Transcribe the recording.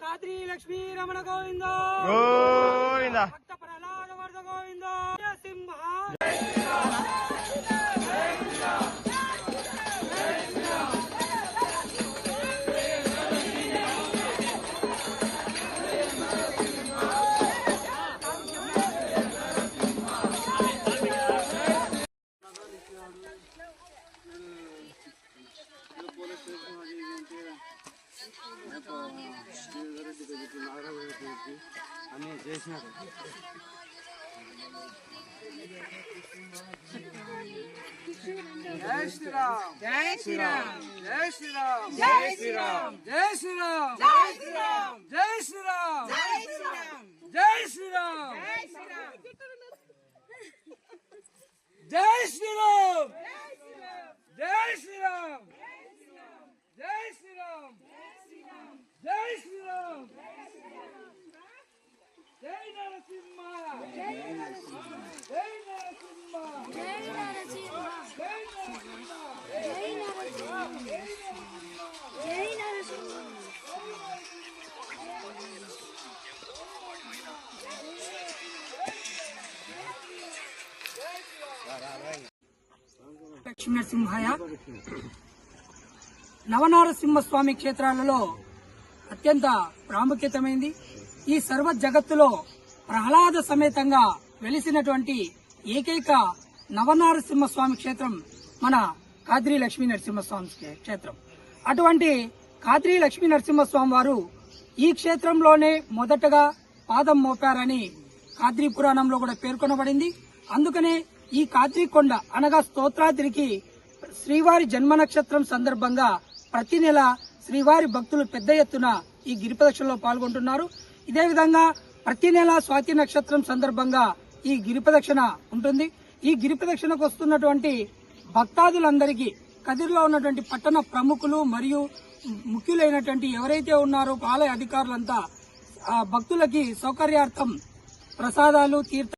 కాద్రి లక్ష్మీ రమణ గోవింద. గోవింద. আমি যাইছি না जय श्री राम जय श्री राम जय श्री राम जय श्री राम जय श्री राम जय श्री राम जय श्री राम जय श्री राम जय श्री राम जय श्री राम जय श्री राम లక్ష్మీనరసింహాయ నవనారసింహ స్వామి క్షేత్రాలలో అత్యంత ప్రాముఖ్యతమైంది. ఈ సర్వ జగత్తులో ప్రహ్లాద సమేతంగా వెలిసినటువంటి ఏకైక నవనారసింహస్వామి క్షేత్రం మన కాద్రి లక్ష్మీ నరసింహస్వామి క్షేత్రం. అటువంటి కాద్రి లక్ష్మీ నరసింహస్వామి వారు ఈ క్షేత్రంలోనే మొదటగా పాదం మోపారని కాద్రి పురాణంలో కూడా పేర్కొనబడింది. అందుకనే ఈ కాద్రి కొండ అనగా స్తోత్రాద్రికి శ్రీవారి జన్మ నక్షత్రం సందర్భంగా ప్రతి నెల శ్రీవారి భక్తులు పెద్ద ఎత్తున ఈ గిరిప్రదక్షిణలో పాల్గొంటున్నారు. ఇదే విధంగా ప్రతి నెల స్వాతి నక్షత్రం సందర్భంగా ఈ గిరి ప్రదక్షిణ ఉంటుంది. ఈ గిరి ప్రదక్షిణకు వస్తున్నటువంటి భక్తాదులందరికీ కదిరిలో ఉన్నటువంటి పట్టణ ప్రముఖులు మరియు ముఖ్యులైనటువంటి ఎవరైతే ఉన్నారో ఆలయ అధికారులంతా ఆ భక్తులకి సౌకర్యార్థం ప్రసాదాలు తీర్థ